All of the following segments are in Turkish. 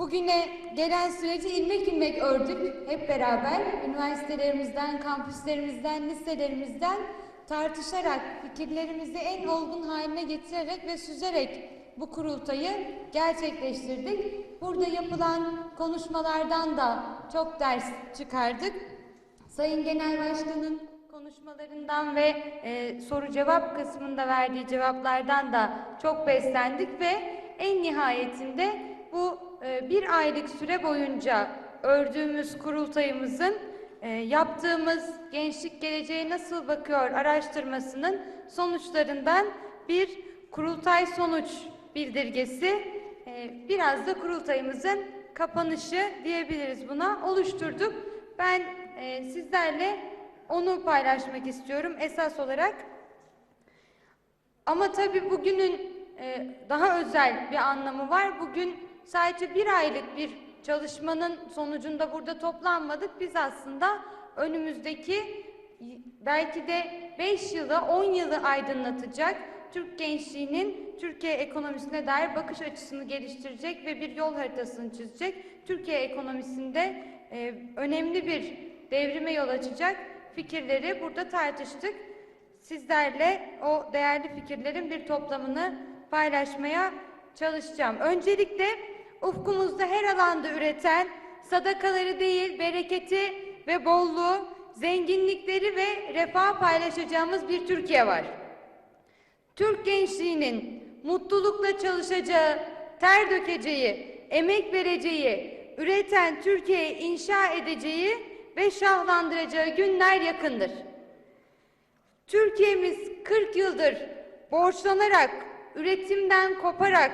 Bugüne gelen süreci ilmek ilmek ördük hep beraber. Üniversitelerimizden, kampüslerimizden, liselerimizden tartışarak, fikirlerimizi en olgun haline getirerek ve süzerek bu kurultayı gerçekleştirdik. Burada yapılan konuşmalardan da çok ders çıkardık. Sayın Genel Başkan'ın konuşmalarından ve e, soru cevap kısmında verdiği cevaplardan da çok beslendik ve en nihayetinde bu bir aylık süre boyunca ördüğümüz kurultayımızın e, yaptığımız Gençlik Geleceğe Nasıl Bakıyor araştırmasının sonuçlarından bir kurultay sonuç bildirgesi, e, biraz da kurultayımızın kapanışı diyebiliriz buna oluşturduk. Ben e, sizlerle onu paylaşmak istiyorum esas olarak. Ama tabii bugünün daha özel bir anlamı var. Bugün sadece bir aylık bir çalışmanın sonucunda burada toplanmadık. Biz aslında önümüzdeki belki de 5 yılı, 10 yılı aydınlatacak Türk gençliğinin Türkiye ekonomisine dair bakış açısını geliştirecek ve bir yol haritasını çizecek. Türkiye ekonomisinde e, önemli bir devrime yol açacak fikirleri burada tartıştık. Sizlerle o değerli fikirlerin bir toplamını paylaşmaya çalışacağım. Öncelikle ufkumuzda her alanda üreten, sadakaları değil bereketi ve bolluğu, zenginlikleri ve refah paylaşacağımız bir Türkiye var. Türk gençliğinin mutlulukla çalışacağı, ter dökeceği, emek vereceği, üreten Türkiye'yi inşa edeceği ve şahlandıracağı günler yakındır. Türkiye'miz 40 yıldır borçlanarak, üretimden koparak,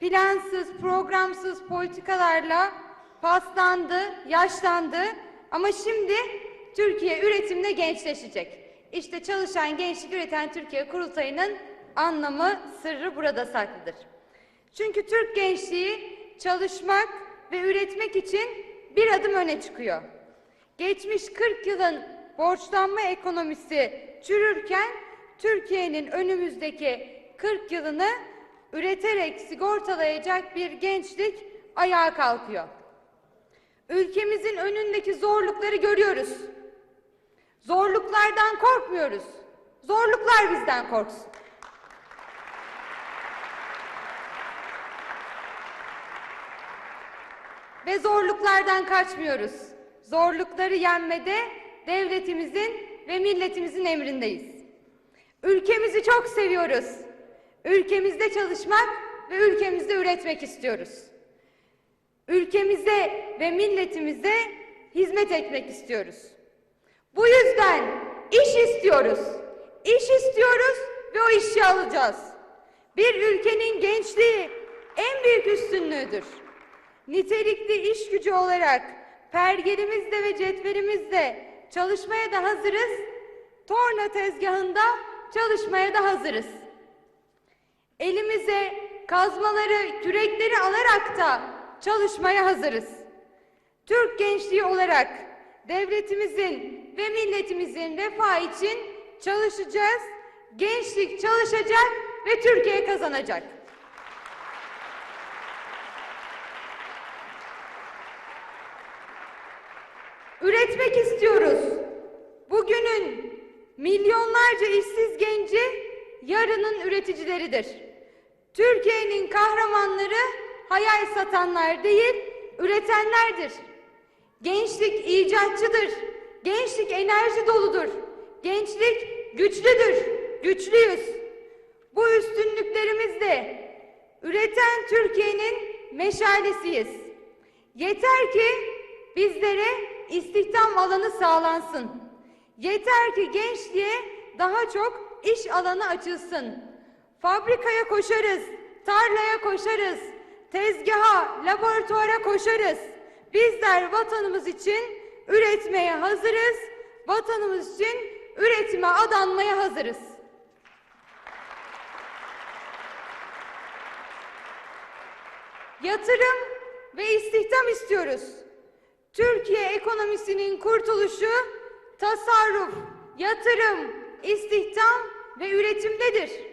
plansız, programsız politikalarla paslandı, yaşlandı ama şimdi Türkiye üretimde gençleşecek. İşte çalışan gençlik üreten Türkiye kurultayının anlamı, sırrı burada saklıdır. Çünkü Türk gençliği çalışmak ve üretmek için bir adım öne çıkıyor. Geçmiş 40 yılın borçlanma ekonomisi çürürken Türkiye'nin önümüzdeki 40 yılını üreterek sigortalayacak bir gençlik ayağa kalkıyor. Ülkemizin önündeki zorlukları görüyoruz. Zorluklardan korkmuyoruz. Zorluklar bizden korksun. Ve zorluklardan kaçmıyoruz. Zorlukları yenmede devletimizin ve milletimizin emrindeyiz. Ülkemizi çok seviyoruz. Ülkemizde çalışmak ve ülkemizde üretmek istiyoruz. Ülkemize ve milletimize hizmet etmek istiyoruz. Bu yüzden iş istiyoruz. İş istiyoruz ve o işi alacağız. Bir ülkenin gençliği en büyük üstünlüğüdür. Nitelikli iş gücü olarak pergelimizde ve cetvelimizde çalışmaya da hazırız. Torna tezgahında çalışmaya da hazırız. Elimize kazmaları, kürekleri alarak da çalışmaya hazırız. Türk gençliği olarak devletimizin ve milletimizin refahı için çalışacağız. Gençlik çalışacak ve Türkiye kazanacak. Üretmek istiyoruz. Bugünün milyonlarca işsiz genci yarının üreticileridir. Türkiye'nin kahramanları hayal satanlar değil, üretenlerdir. Gençlik icatçıdır. Gençlik enerji doludur. Gençlik güçlüdür. Güçlüyüz. Bu üstünlüklerimizle üreten Türkiye'nin meşalesiyiz. Yeter ki bizlere istihdam alanı sağlansın. Yeter ki gençliğe daha çok iş alanı açılsın. Fabrikaya koşarız, tarlaya koşarız, tezgaha, laboratuvara koşarız. Bizler vatanımız için üretmeye hazırız. Vatanımız için üretime adanmaya hazırız. Yatırım ve istihdam istiyoruz. Türkiye ekonomisinin kurtuluşu tasarruf, yatırım, istihdam ve üretimdedir.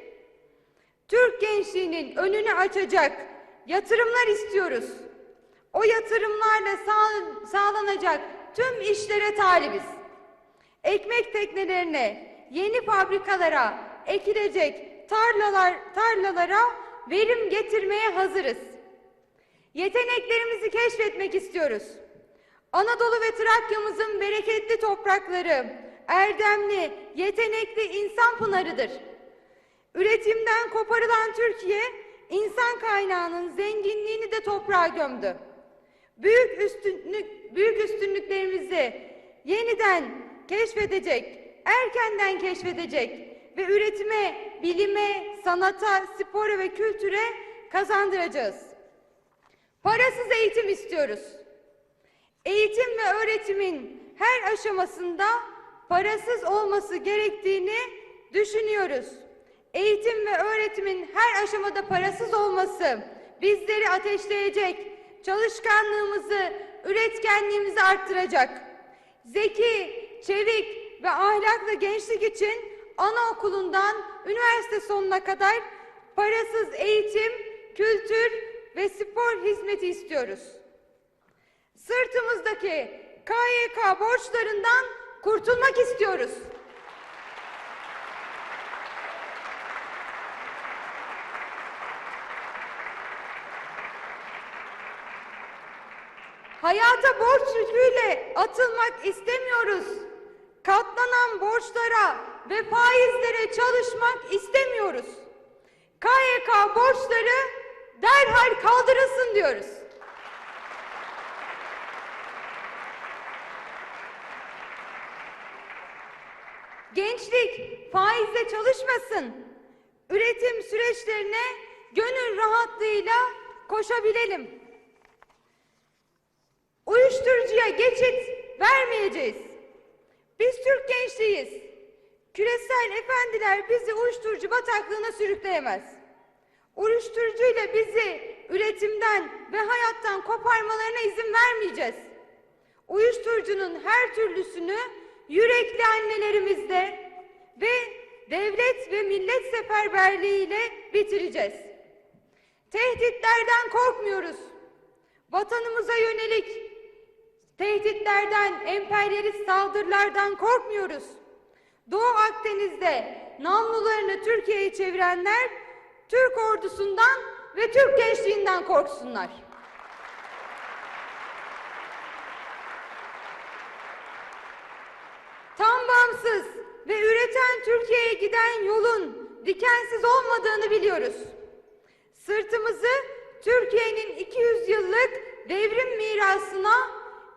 Türk gençliğinin önünü açacak yatırımlar istiyoruz. O yatırımlarla sağ- sağlanacak tüm işlere talibiz. Ekmek teknelerine, yeni fabrikalara, ekilecek tarlalar, tarlalara verim getirmeye hazırız. Yeteneklerimizi keşfetmek istiyoruz. Anadolu ve Trakya'mızın bereketli toprakları, erdemli, yetenekli insan pınarıdır. Üretimden koparılan Türkiye, insan kaynağının zenginliğini de toprağa gömdü. Büyük üstünlük, büyük üstünlüklerimizi yeniden keşfedecek, erkenden keşfedecek ve üretime, bilime, sanata, spora ve kültüre kazandıracağız. Parasız eğitim istiyoruz. Eğitim ve öğretimin her aşamasında parasız olması gerektiğini düşünüyoruz. Eğitim ve öğretimin her aşamada parasız olması bizleri ateşleyecek, çalışkanlığımızı, üretkenliğimizi arttıracak. Zeki, çevik ve ahlaklı gençlik için anaokulundan üniversite sonuna kadar parasız eğitim, kültür ve spor hizmeti istiyoruz. Sırtımızdaki KYK borçlarından kurtulmak istiyoruz. Hayata borç yüküyle atılmak istemiyoruz. Katlanan borçlara ve faizlere çalışmak istemiyoruz. KYK borçları derhal kaldırılsın diyoruz. Gençlik faizle çalışmasın. Üretim süreçlerine gönül rahatlığıyla koşabilelim. Uyuşturucuya geçit vermeyeceğiz. Biz Türk gençliğiz. Küresel efendiler bizi uyuşturucu bataklığına sürükleyemez. Uyuşturucuyla bizi üretimden ve hayattan koparmalarına izin vermeyeceğiz. Uyuşturucunun her türlüsünü yürekli annelerimizde ve devlet ve millet seferberliğiyle bitireceğiz. Tehditlerden korkmuyoruz. Vatanımıza yönelik tehditlerden, emperyalist saldırılardan korkmuyoruz. Doğu Akdeniz'de namlularını Türkiye'ye çevirenler Türk ordusundan ve Türk gençliğinden korksunlar. Tam bağımsız ve üreten Türkiye'ye giden yolun dikensiz olmadığını biliyoruz. Sırtımızı Türkiye'nin 200 yıllık devrim mirasına,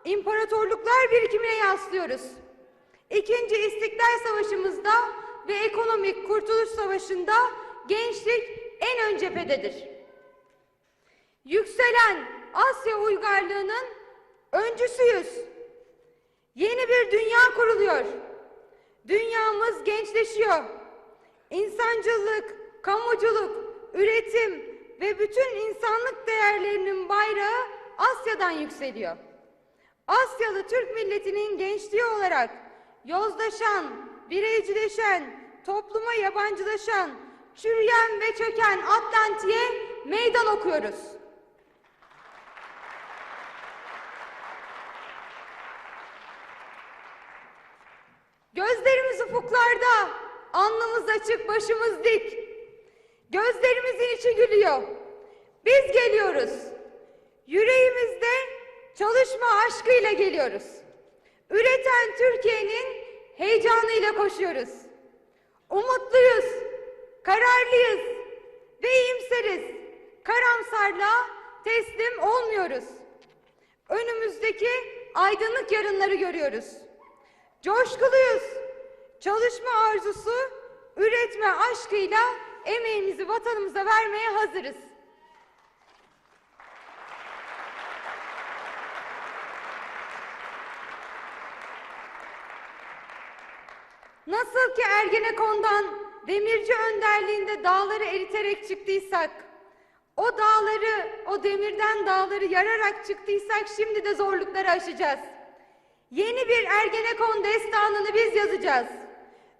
imparatorluklar birikimine yaslıyoruz. İkinci İstiklal Savaşımızda ve ekonomik kurtuluş savaşında gençlik en ön cephededir. Yükselen Asya uygarlığının öncüsüyüz. Yeni bir dünya kuruluyor. Dünyamız gençleşiyor. İnsancılık, kamuculuk, üretim ve bütün insanlık değerlerinin bayrağı Asya'dan yükseliyor. Asyalı Türk milletinin gençliği olarak yozlaşan, bireycileşen, topluma yabancılaşan, çürüyen ve çöken Atlantik'e meydan okuyoruz. Gözlerimiz ufuklarda, alnımız açık, başımız dik. Gözlerimizin içi gülüyor. Biz geliyoruz. Yüreğimizde çalışma aşkıyla geliyoruz. Üreten Türkiye'nin heyecanıyla koşuyoruz. Umutluyuz, kararlıyız ve iyimseriz. Karamsarlığa teslim olmuyoruz. Önümüzdeki aydınlık yarınları görüyoruz. Coşkuluyuz. Çalışma arzusu, üretme aşkıyla emeğimizi vatanımıza vermeye hazırız. Nasıl ki Ergenekon'dan demirci önderliğinde dağları eriterek çıktıysak, o dağları, o demirden dağları yararak çıktıysak şimdi de zorlukları aşacağız. Yeni bir Ergenekon destanını biz yazacağız.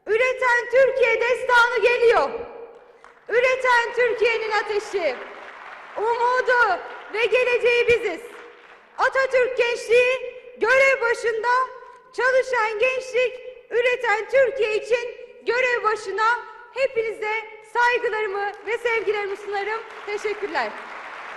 Üreten Türkiye destanı geliyor. Üreten Türkiye'nin ateşi, umudu ve geleceği biziz. Atatürk gençliği görev başında çalışan gençlik, üreten Türkiye için görev başına hepinize saygılarımı ve sevgilerimi sunarım. Teşekkürler.